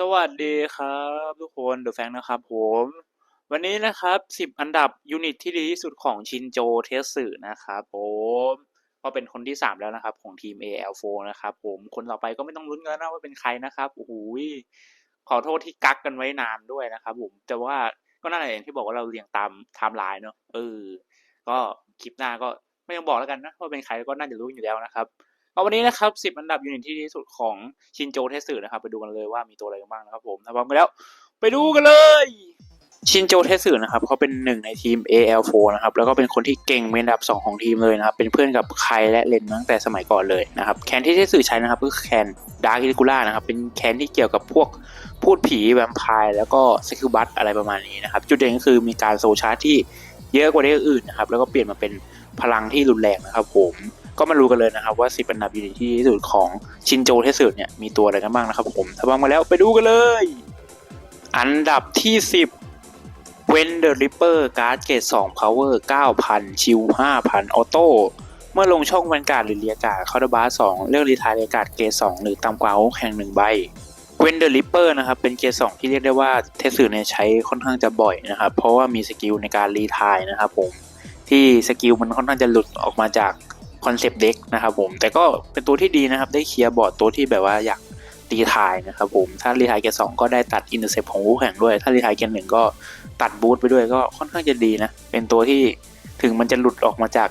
สวัสดีครับทุกคนเดอะแฟงนะครับผม วันนี้นะครับ 10 อันดับยูนิตที่ดีที่สุดของชินโจเทสสึนะครับผมก็เป็นคนที่ 3 แล้วนะครับ ของทีม AL4 นะครับผมคนต่อไปก็ไม่ต้องลุ้นกันนะว่าเป็นใครนะครับโอ้โหขอโทษที่กักกันไว้นานด้วยนะครับผมแต่ว่าก็นั่นแหละอย่างที่บอกว่าเราเรียงตามไทม์ไลน์เนอะเออก็คลิปหน้าก็ไม่ต้องบอกแล้วกันนะว่าเป็นใครก็น่าจะรู้อยู่แล้วนะครับ เอาวันนี้นะครับ 10 อันดับยูนิตที่ดีที่สุดของชินโจเทสึนะครับ ไปดูกันเลยว่ามีตัวอะไรบ้างนะครับผมถ้าพร้อมกันแล้วไปดูกันเลย ชินโจเทสึนะครับเขาเป็นหนึ่งในทีม AL4 นะครับ แล้วก็เป็นคนที่เก่งเป็นอันดับ 2 ของทีมเลยนะครับ เป็นเพื่อนกับใครและเลนตั้งแต่สมัยก่อนเลยนะครับ แคนที่เทสึใช้นะครับก็คือแคนดาร์กิลิกูล่านะครับ เป็นแคนที่เกี่ยวกับพวกพูดผีแวมไพร์แล้วก็สกิลบัตอะไรประมาณนี้นะครับ จุดเด่นก็คือมีการโซชาร์ที่เยอะกว่าที่อื่นนะครับ แล้วก็เปลี่ยนมาเป็นพลังที่รุนแรงนะครับผม ก็มารู้กันเลยนะครับว่า 10 อันดับยูนิตที่ดีที่สุดของชินโจเทสึเนี่ยมีตัวอะไรกันบ้างนะครับผมถ้าพร้อมาแล้วไปดูกันเลย อันดับที่ 10 When the Ripper การ์ดเกรด2 Power 9,000 ชิล5,000 ออโต้เมื่อลงช่องแวนการ์ดหรือเรียการ์ดคาร์บาส2เลือกรีทายเรียการ์ดเกรด2หรือต่ำกว่าแข่งหนึ่งใบ When the Ripper นะครับเป็นเกรด2ที่เรียกได้ว่าเทสึเนี่ยใช้ค่อนข้างจะบ่อยนะครับเพราะว่ามีสกิลในการรีทายนะครับผมที่สกิลมันค่อนข้างจะหลุดออกมาจาก คอนเซปต์เด็กนะครับผม แต่ก็เป็นตัวที่ดีนะครับ ได้เคลียร์บอร์ดตัวที่แบบว่าอยากตีทายนะครับผม ถ้ารีทายเกรดสองก็ได้ตัดอินเตอร์เซปของคู่แข่งด้วย ถ้ารีทายเกรดหนึ่งก็ตัดบูทไปด้วยก็ค่อนข้างจะดีนะ เป็นตัวที่ถึงมันจะหลุดออกมาจาก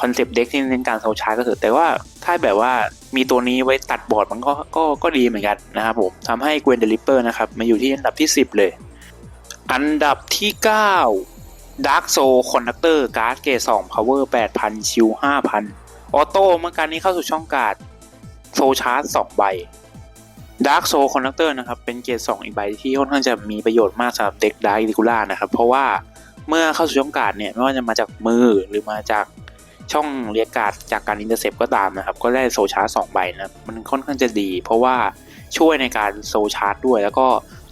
คอนเซปต์เด็กที่เน้นการโซชาร์ก็เถอะแต่ว่าถ้าแบบว่ามีตัวนี้ไว้ตัดบอร์ดมันก็ก็ก็ดีเหมือนกันนะครับผมทำให้เกวนเดลิเปอร์นะครับมาอยู่ที่อันดับที่ 10 เลย อันดับที่ 9 Dark Soul Conductor การ์ดเกรด2 Power 8,000 ชิล5,000 ออโต้เมื่อการนี้เข้าสู่ช่องการ์ดโซชาร์จ2ใบ Dark Soul Conductor นะครับ เป็นเกรด2อีกใบที่ค่อนข้างจะมีประโยชน์มากสำหรับเด็กดาร์กดิคูล่านะครับ เพราะว่าเมื่อเข้าสู่ช่องการ์ดเนี่ย ไม่ว่าจะมาจากมือหรือมาจากช่องเรียกการ์ดจากการอินเตอร์เซปก็ตามนะครับ ก็ได้โซชาร์จ2ใบนะครับมันค่อนข้างจะดี เพราะว่าช่วยในการโซชาร์จด้วย แล้วก็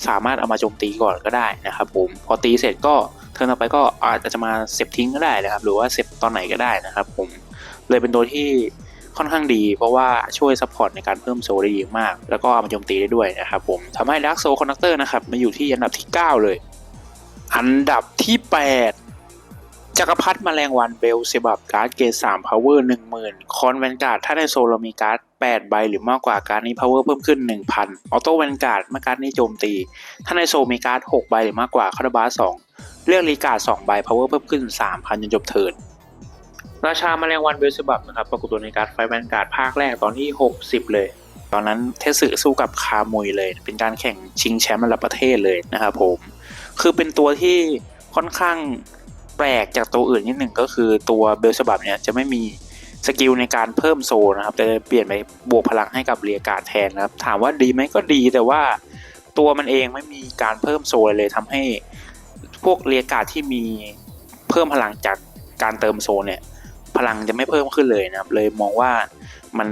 สามารถเอามาโจมตีก่อนก็ได้นะครับผมพอตีเสร็จก็ เทิร์นต่อไปก็อาจจะมาเซฟทิ้งก็ได้นะครับ หรือว่าเซฟตอนไหนก็ได้นะครับ ผมเลยเป็นตัวที่ค่อนข้างดี เพราะว่าช่วยซัพพอร์ตในการเพิ่มโซได้ดีมาก แล้วก็เอามาโจมตีได้ด้วยนะครับผมทำให้ดักโซคอนดักเตอร์นะครับมาอยู่ที่อันดับที่ 9 เลย อันดับที่ 8 จักรพรรดิแมลงวันเบลเซบับการ์ดเกรด3 power 10,000คอนแวนการ์ดถ้าในโซลมีการ์ด8ใบหรือมากกว่าการ์ดนี้ power เพิ่มขึ้น1,000ออโต้แวนการ์ดเมื่อการ์ดนี้โจมตี ถ้าในโซลมีการ์ด6ใบหรือมากกว่าคาร์บาส2เลือกรีการ์ด2ใบ power เพิ่มขึ้น3,000จนจบเทิร์นราชาแมลงวันเบลซบับนะครับปรากฏตัวในการ์ดไฟแวนการ์ดภาคแรกตอนที่60เลย ตอนนั้นเทสึสู้กับคามุยเลย เป็นการแข่งชิงแชมป์ระดับประเทศเลยนะครับผมคือเป็นตัวที่ค่อนข้าง แปลกจากตัวอื่นนิดหนึ่งก็คือตัวเบลซบับเนี่ยจะไม่มีสกิลในการเพิ่มโซนะครับแต่เปลี่ยนไปบวกพลังให้กับเรียการแทนนะครับ ถามว่าดีไหมก็ดีแต่ว่าตัวมันเองไม่มีการเพิ่มโซเลยทำให้พวกเรียการที่มีเพิ่มพลังจากการเติมโซเนี่ยพลังจะไม่เพิ่มขึ้นเลยนะครับเลยมองว่ามัน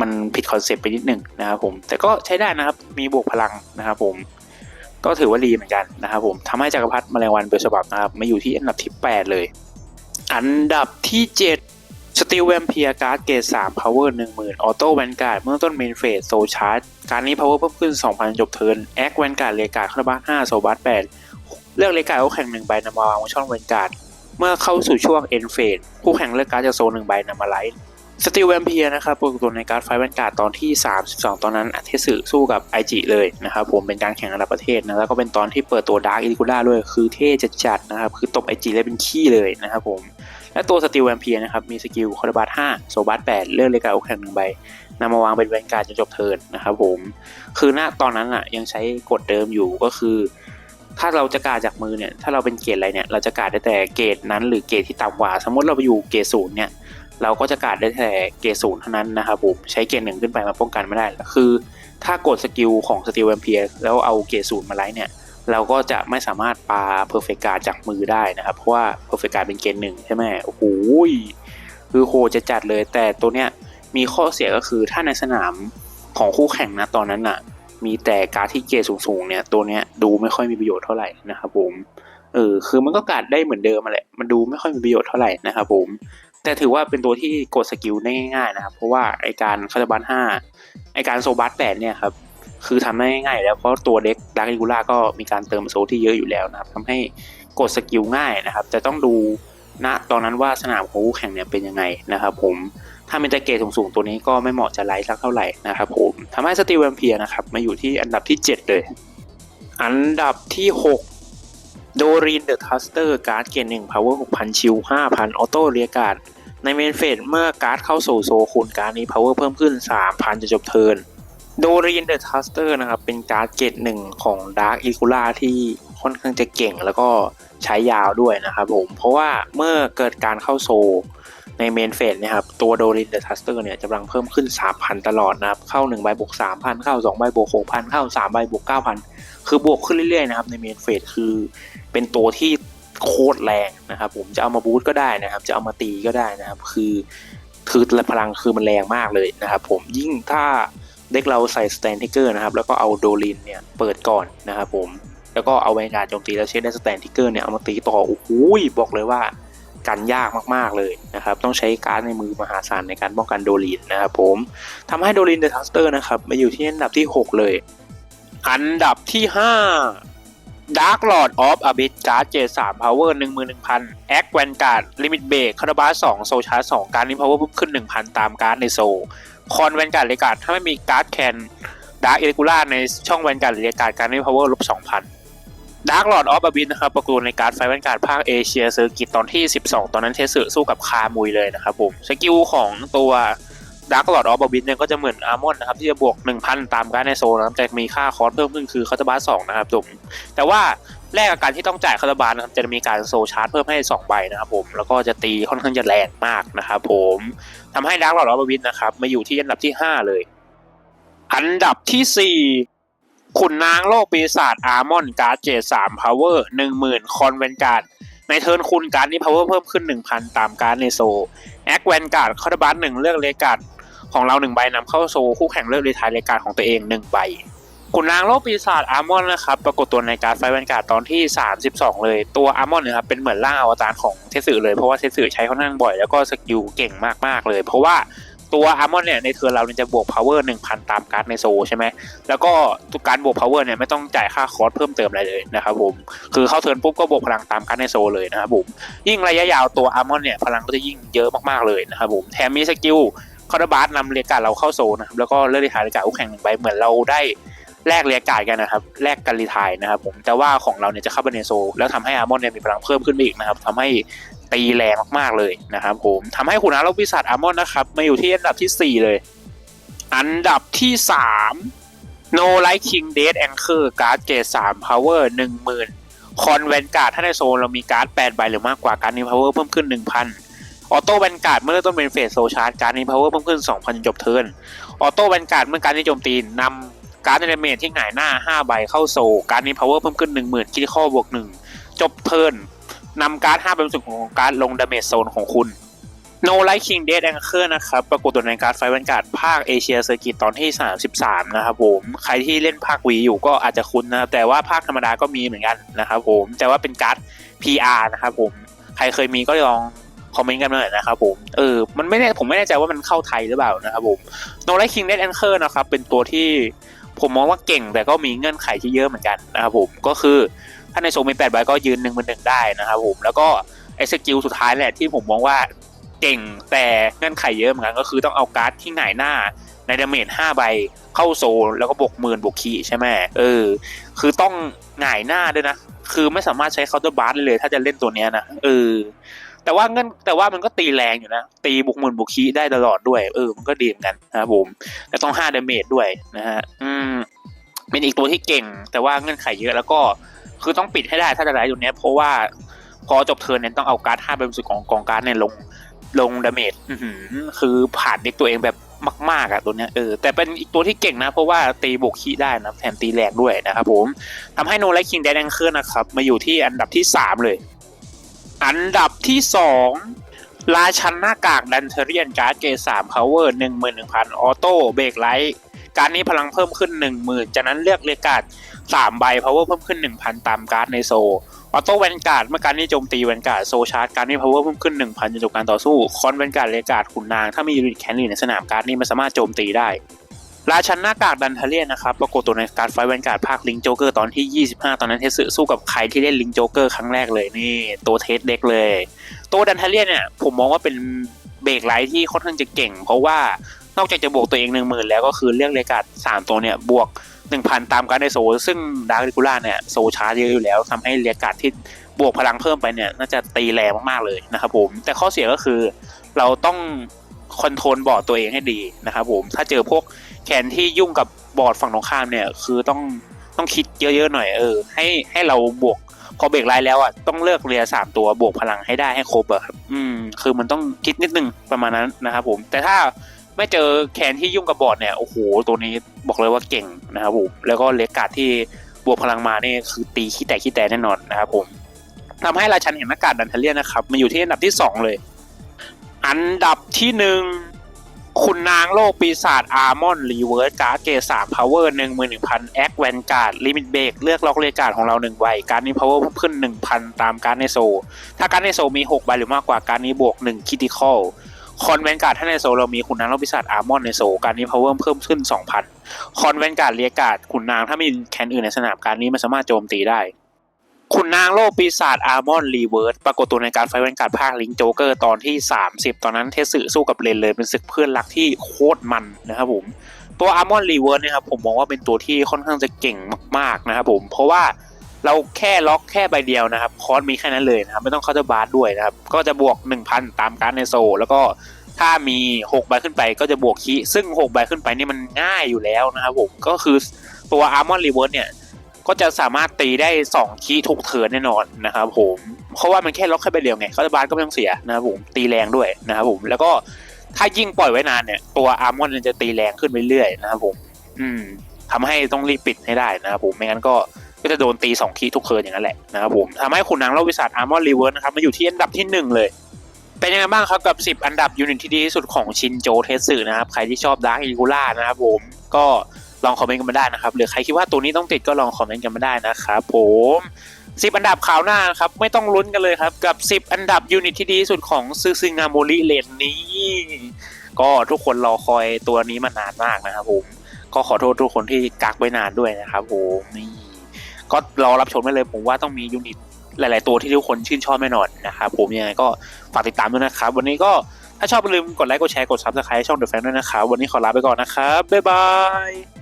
มันผิดคอนเซปต์ไปนิดหนึ่งนะครับผมแต่ก็ใช้ได้นะครับมีบวกพลังนะครับผม ก็ถือว่าดีเหมือนกันนะครับผมทำให้จักรพรรดิแมลงวันเบลฉบับนะครับมาอยู่ที่อันดับที่ 8 เลย อันดับที่ 7 สตีลแวมเพียการ์ดเกรด3 power 10,000ออโต้แวนการ์ดเมื่อต้นเมนเฟสโซชาร์จการนี้ power เพิ่มขึ้น 2,000 จบเทิร์นแอคแวนการ์ดเรียกาดคาร์บา5โซบัส8เลือกเรียกาดเอาแข่งหนึ่งใบนำมาวางไว้ช่องแวนการ์ดเมื่อเข้าสู่ช่วงเอ็นเฟสคู่แข่งเลือกการ์ดจากโซนหนึ่งใบนำมาไลท์ สตีลแวมเพียนะครับปรากฏตัวในการ์ดไฟแวนการ์ดตอนที่ 32 ตอนนั้นอาเทสึสู้กับไอจิเลยนะครับผมเป็นการแข่งระดับประเทศนะแล้วก็เป็นตอนที่เปิดตัวดาร์กอิลิกูล่าด้วยคือเท่จัดๆนะครับคือตบไอจิเลยเป็นขี้เลยนะครับผมและตัวสตีลแวมเพียนะครับมีสกิลคอร์บัต5โซบัต8เลือกเลการ์ดเอแข่งหนึ่งใบนำมาวางเป็นแวนการ์ดจนจบเทิร์นนะครับผมคือณตอนนั้นอะยังใช้กฎเดิมอยู่ก็คือถ้าเราจะการดจากมือเนี่ยถ้าเราเป็นเกรดอะไรเนี่ยเราจะการดได้แต่เกรดนั้นหรือเกรดที่ต่ำกว่า สมมติเราไปอยู่เกรดศูนย์เนี่ย เราก็จะการดได้แต่เกรดศูนย์เท่านั้นนะครับผมใช้เกรดหนึ่งขึ้นไปมาป้องกันไม่ได้ คือ ถ้ากดสกิลของสติลแวมเพียแล้วเอาเกรดศูนย์มาไลท์เนี่ยเราก็จะไม่สามารถปาเพอร์เฟกการจากมือได้นะครับ เพราะว่าเพอร์เฟกการเป็นเกรดหนึ่งใช่ไหมโอ้โหคือโคจะจัดเลย แต่ตัวเนี้ยมีข้อเสียก็คือถ้าในสนามของคู่แข่งนะตอนนั้นน่ะ มีแต่การที่เกรดสูงๆเนี่ยตัวเนี้ยดูไม่ค่อยมีประโยชน์เท่าไหร่นะครับผมเออคือมันก็การดได้เหมือนเดิมมาแหละมันดูไม่ค่อยมีประโยชน์เท่าไหร่นะครับผม แต่ถือว่าเป็นตัวที่กดสกิลได้ง่ายๆนะครับ เพราะว่าไอการคาร์บันห้าไอการโซบัสแปดเนี่ยครับคือทำได้ง่ายแล้วเพราะตัวเด็กดาร์ก e กูล่าก็มีการเติมโซที่เยอะอยู่แล้วนะครับทำให้กดสกิลง่ายนะครับ จะต้องดูณตอนนั้นว่าสนามของคู่แข่งเนี่ยเป็นยังไงนะครับ ผมถ้าเป็นตะเกตสูงๆตัวนี้ก็ไม่เหมาะจะไลท์สักเท่าไหร่นะครับผมทำให้สตีลแวมเพียนะครับมาอยู่ที่อันดับที่ 7 เลย อันดับที่ 6 โดรินเดอะทัสเตอร์การ์ดเกณฑ์หนึ่งพาวเวอร์หกพันชิล5,000ออโต้เรียการ์ดในเมนเฟสเมื่อการ์ดเข้าสู่โซคูณการ์ดนี้พาวเวอร์เพิ่มขึ้น 3,000 จะจบเทิร์นโดรินเดอะทัสเตอร์นะครับเป็นการ์ดเกตหนึ่งของดาร์กอีคูล่าที่ค่อนข้างจะเก่งแล้วก็ใช้ยาวด้วยนะครับผม เพราะว่าเมื่อเกิดการเข้าโซ ในเมนเฟสเนี่ยครับตัวโดรินเดอะทัสเตอร์เนี่ยจะกำลังเพิ่มขึ้น 3,000 ตลอดนะครับเข้า1ใบบวก3,000 เข้า2ใบบวก6,000 เข้า3ใบบวก9,000 คือบวกขึ้นเรื่อยๆนะครับในเมนเฟสคือเป็นตัวที่โคตรแรงนะครับผมจะเอามาบูตก็ได้นะครับ จะเอามาตีก็ได้นะครับคือคือพลังคือมันแรงมากเลยนะครับผมยิ่งถ้าเด็กเราใส่สแตนทิกเกอร์นะครับแล้วก็เอาโดรินเนี่ยเปิดก่อนนะครับผมแล้วก็เอาแวนการ์ดโจมตีแล้วเช็คได้สแตนทิกเกอร์เนี่ยเอามาตีต่อโอ้โหบอกเลยว่า กันยากมากๆเลยนะครับ ต้องใช้การดในมือมหาศาลในการป้องกันโดรินนะครับผมทำให้โดรินเดอะทัสเตอร์นะครับมาอยู่ที่อันดับที่ 6 เลย อันดับที่ 5 Dark Lord of Abyss การ์ดเจ3 Power 11,000 Act Vanguard Limit Break คาราบา2โซชาร์2การนี้ Power เพิ่มขึ้น 1,000 ตามการ์ดในโซคอนแวนการ์ดเรกาดถ้าไม่มีการ์ดแคนดาร์เอเลกูล่าในช่องแวนการ์ดเรกาดการนี้ Power ลบ2,000 ดาร์กหลอดออฟบาบินนะครับประกวดในการไฟแวนการ์ดภาคเอเชียเซอร์กิตตอนที่ 12 ตอนนั้นเทสึสู้กับคามุยเลยนะครับผมสกิลของตัวดาร์กหลอดออฟบาบินเนี่ยก็จะเหมือนอาร์มอนนะครับที่จะบวก 1,000 ตามการในโซนนะครับแต่มีค่าคอร์สเพิ่มขึ้นคือคาตาบาส2นะครับผมแต่ว่าแลกกับการที่ต้องจ่ายคาตาบาสนะครับจะมีการโซชาร์จเพิ่มให้ 2 ใบนะครับผมแล้วก็จะตีค่อนข้างจะแรงมากนะครับผมทำให้ดาร์กหลอดออฟบาบินนะครับมาอยู่ที่อันดับที่ 5 เลย อันดับที่ 4 ขุนนางโลกปีศาจอาร์มอนการ์ดเจสามพาวเวอร์หนึ่งหมื่นคอนเวนการ์ดในเทิร์นคุณการ์ดนี้พาวเวอร์เพิ่มขึ้นหนึ่งพันตามการ์ดในโซแอคแวนการ์ดคาร์บัสหนึ่งเลือกเลการ์ดของเราหนึ่งใบนำเข้าโซคู่แข่งเลือกรีทายเลการ์ดของตัวเองหนึ่งใบขุนนางโลกปีศาจอาร์มอนนะครับปรากฏตัวในการ์ดไฟแวนการ์ดตอนที่ 32 เลยตัวอาร์มอนนะครับเป็นเหมือนร่างอวตารของเทสึเลยเพราะว่าเทสึใช้ค่อนข้างบ่อยแล้วก็สกิลเก่งมากๆเลย เพราะว่า ตัวอาร์มอนเนี่ยในเทิร์เราเนี่ยจะบวกพาวเวอร์1,000ตามการ์ดในโซใช่ไหมแล้วก็ทุกการบวก power เนี่ยไม่ต้องจ่ายค่าคอร์สเพิ่มเติมอะไรเลยนะครับผมคือเข้าเทิร์นปุ๊บก็บวกพลังตามการในโซเลยนะครับผมยิ่งระยะยาวตัวอาร์มอนเนี่ยพลังก็จะยิ่งเยอะมากๆเลยนะครับผมแถมมีสกิลคาร์บาสนำเรียการเราเข้าโซนะครับแล้วก็เลือกรีทายเรียการดคู่แข่งหนึ่งใบเหมือนเราได้แลกเรียการดกันนะครับแลกกันรีทายนะครับผมแต่ว่าของเราเนี่ยจะเข้าไปในโซ แล้วทำให้อาร์มอนเนี่ยมีพลังเพิ่มขึ้นไปอีกนะครับทำให้ ตีแรงมากๆเลยนะครับผมทำให้ขุนนางโลกปีศาจอาร์มอนนะครับมาอยู่ที่อันดับที่สี่เลย อันดับที่สาม No Light King Dead Anchor การ์ดเกรด3 Power 10,000คอนแวนการ์ดถ้าในโซนเรามีการ์ด8ใบหรือมากกว่าการนี้ Power เพิ่มขึ้น 1,000ออโต้แวนการ์ดเมื่อเริ่มต้นเป็นเฟสโซชาร์จการนี้ Power เพิ่มขึ้น 2,000จนจบเทิร์นออโต้แวนการ์ดเมื่อการที่โจมตีนำการ์ดในเมจที่หงายหน้า 5 ใบเข้าโซการนี้ Power เพิ่มขึ้น 10,000คิดข้อบวก 1 จบเทิร์น นำการ์ด5เป็นส่วนของการ์ดลงดาเมจโซนของคุณ No Light King Dead Anchor นะครับ ปรากฏตัวในการ์ดไฟวันการ์ดภาคเอเชียเซอร์กิตตอนที่ 33 นะครับผม ใครที่เล่นภาควีอยู่ก็อาจจะคุ้นนะ แต่ว่าภาคธรรมดาก็มีเหมือนกันนะครับผม แต่ว่าเป็นการ์ด PR นะครับผม ใครเคยมีก็ลองคอมเมนต์กันมาหน่อยนะครับผม เออ มันไม่แน่ผมไม่แน่ใจว่ามันเข้าไทยหรือเปล่านะครับผม No Light King Dead Anchor นะครับ เป็นตัวที่ ผมมองว่าเก่งแต่ก็มีเงื่อนไขที่เยอะเหมือนกันนะครับผมก็คือถ้าในโซนมี8ใบก็ยืน1นึ่งเป็นหนึ่งได้นะครับผมแล้วก็ไอ้สกิลสุดท้ายแหละที่ผมมองว่าเก่งแต่เงื่อนไขเยอะเหมือนกันก็คือต้องเอาการ์ดที่หงายหน้าในดาเมจห้าใบเข้าโซนแล้วก็บวกหมื่นบวกขีใช่ไหมเออ คือต้องหงายหน้าด้วยนะ คือไม่สามารถใช้เคาน์เตอร์บาร์เลย ถ้าจะเล่นตัวเนี้ยนะเออ แต่ว่าเงื่อนแต่ว่ามันก็ตีแรงอยู่นะ ตีบวกหมื่นบวกขีได้ตลอดด้วย เออ มันก็ดีเหมือนกันนะครับผมแต่ต้องห้าดาเมจด้วยนะฮะอืมเป็นอีกตัวที่เก่ง แต่ว่าเงื่อนไขเยอะแล้วก็คือต้องปิดให้ได้ถ้าจะได้ตัวเนี้ยเพราะว่าพอจบเทิร์นเนี่ยต้องเอาการ์ดห้าเป็นสุดของกองการ์ดเนี่ยลงลงดาเมจคือผ่านเด็กตัวเองแบบมากๆอะตัวเนี้ยเออแต่เป็นอีกตัวที่เก่งนะ เพราะว่าตีบวกขี้ได้นะแถมตีแรงด้วยนะครับผมทำให้โนไลคิงแดนแองเคิลนะครับ มาอยู่ที่อันดับที่ 3 เลย อันดับที่2ราชันหน้ากากดันเทเรียนการ์ดเกสามพาวเวอร์หนึ่งหมื่นหนึ่งพันออโต้เบรกไลท์การนี้พลังเพิ่มขึ้น1 0,000จากนั้นเลือกเลกาด3ใบพาวเวอร์เพิ่มขึ้น1,000ตามการ์ดในโซออโต้แวนการ์ดเมื่อการนี้โจมตีแวนการ์ดโซชาร์จการนี้พาวเวอร์เพิ่มขึ้น1,000จนจบการต่อสู้คอนแวนการ์ดเลการ์ดขุนนางถ้ามียูนิตแคนลี่ในสนามการ์ดนี้มันสามารถโจมตีได้ ราชันหน้ากากดันทาเลียนนะครับปรากฏตัวในการไฟแวนการ์ดภาคลิงโจเกอร์ตอนที่ 25 ตอนนั้นเทสึสู้กับใครที่เล่นลิงโจเกอร์ครั้งแรกเลยนี่ตัวเทสเด็กเลย ตัวดันทาเลียนเนี่ยผมมองว่าเป็นเบรกไลท์ที่ค่อนข้างจะเก่ง เพราะว่านอกจากจะบวกตัวเองหนึ่งหมื่นแล้วก็คือเรื่องเลกาดสามตัวเนี่ยบวก1,000ตามการในโซ ซึ่งดาร์กดิคูล่าเนี่ยโซชาร์จเยอะอยู่แล้วทำให้เรียกการดที่บวกพลังเพิ่มไปเนี่ยน่าจะตีแรงมากๆเลยนะครับผมแต่ข้อเสียก็คือเราต้องคอนโทรลบอร์ดตัวเองให้ดีนะครับผมถ้าเจอพวก แขนที่ยุ่งกับบอร์ดฝั่งตรงข้ามเนี่ย คือต้องต้องคิดเยอะๆหน่อยเออ ให้ให้เราบวกพอเบรกไลน์แล้วอะต้องเลือกเรียสามตัวบวกพลังให้ได้ให้ครบอะครับอืม คือมันต้องคิดนิดนึงประมาณนั้นนะครับผม แต่ถ้าไม่เจอแคนที่ยุ่งกับบอร์ดเนี่ยโอ้โหตัวนี้บอกเลยว่าเก่งนะครับผมแล้วก็เลกกาดที่บวกพลังมานี่คือตีขี้แตกขี้แตกแน่นอนนะครับผมทำให้ราชันเห็นหน้ากากดันเทเลียนนะครับมาอยู่ที่อันดับที่สองเลย อันดับที่หนึ่ง คุณนางโลกปีศาจอาร์มอนรีเวิร์สการ์ดเกสามพาวเวอร์หนึ่งหมื่นหนึ่งพันแอคแวนการ์ดลิมิตเบรกเลือกล็อกเลการ์ดของเราหนึ่งใบการดนี้พาวเวอร์เพิ่มขึ้นหนึ่งพันตามการดในโซ ถ้าการดในโซมีหกใบหรือมากกว่าการดนี้บวกหนึ่งคิติคอลคอนแวนการ์ดถ้าในโซเรามีขุนนางโรบพิศาจอาร์มอนในโซการนี้ power เพิ่มขึ้น2,000คอนแวนการ์ดเรียการ์ดขุนนางถ้ามีแคนอื่นในสนามการนี้มันสามารถโจมตีได้ ขุนนางโลกปีศาจอาร์มอนรีเวิร์สปรากฏตัวในการไฟแวนการ์ดภาคลิงโจ๊กเกอร์ตอนที่ 30 ตอนนั้นเทสึสู้กับเลนเลยเป็นศึกเพื่อนรักที่โคตรมันนะครับผมตัวอาร์มอนรีเวิร์สเนี่ยครับผมมองว่าเป็นตัวที่ค่อนข้างจะเก่งมากๆนะครับผมเพราะว่าเราแค่ล็อกแค่ใบเดียวนะครับ คอร์สมีแค่นั้นเลยนะครับ ไม่ต้องเข้าเจ้าบาร์ด้วยนะครับ ก็จะบวก 1,000 ตามการในโซ แล้วก็ถ้ามี 6 ใบขึ้นไปก็จะบวกคีซึ่ง 6 ใบขึ้นไปนี่มันง่ายอยู่แล้วนะครับผม ก็คือตัวอาร์มอนรีเวิร์สเนี่ย ก็จะสามารถตีได้ 2 คีย์ทุกเทินแน่นอนนะครับผมเพราะว่ามันแค่ล็อกแค่ใบเดียวไงเข้าเจ้าบาร์ก็ไม่ต้องเสียนะครับผมตีแรงด้วยนะครับผมแล้วก็ถ้ายิ่งปล่อยไว้นานเนี่ยตัวอาร์มอนจะตีแรงขึ้นไปเรื่อยๆนะครับผม อืมทำให้ต้องรีบปิดให้ได้นะครับผมไม่งั้นก็ก็จะโดนตีสองคีย์ทุกเทินอย่างนั้นแหละนะครับผมทำให้ขุนนางเล่าวิสาทอาร์มอนรีเวิร์สนะครับมาอยู่ที่อันดับที่หนึ่งเลยเป็นยังไงบ้างครับกับ 10 อันดับยูนิตที่ดีที่สุดของชินโจเทสึนะครับ ใครที่ชอบดาร์กอีกูล่านะครับผมก็ ลองคอมเมนต์กันมาได้นะครับ หรือใครคิดว่าตัวนี้ต้องติดก็ลองคอมเมนต์กันมาได้นะครับผม10อันดับข่าวหน้านะครับ ไม่ต้องลุ้นกันเลยครับ กับ10อันดับยูนิตที่ดีสุดของซึซึงาโมริเลนนี้ ก็ทุกคนรอคอยตัวนี้มานานมากนะครับผมก็ขอโทษทุกคนที่กักไว้นานด้วยนะครับผมนี่ก็รอรับชมได้เลยผมว่าต้องมียูนิตหลาย ๆ ตัวที่ทุกคนชื่นชอบแน่นอนนะครับผมยังไงก็ฝากติดตามด้วยนะครับ วันนี้ก็ถ้าชอบอย่าลืมกดไลค์กดแชร์กดซับสไครต์ช่องเดอะแฟนด้วยนะครับวันนี้ขอลาไปก่อนนะครับบ๊ายบาย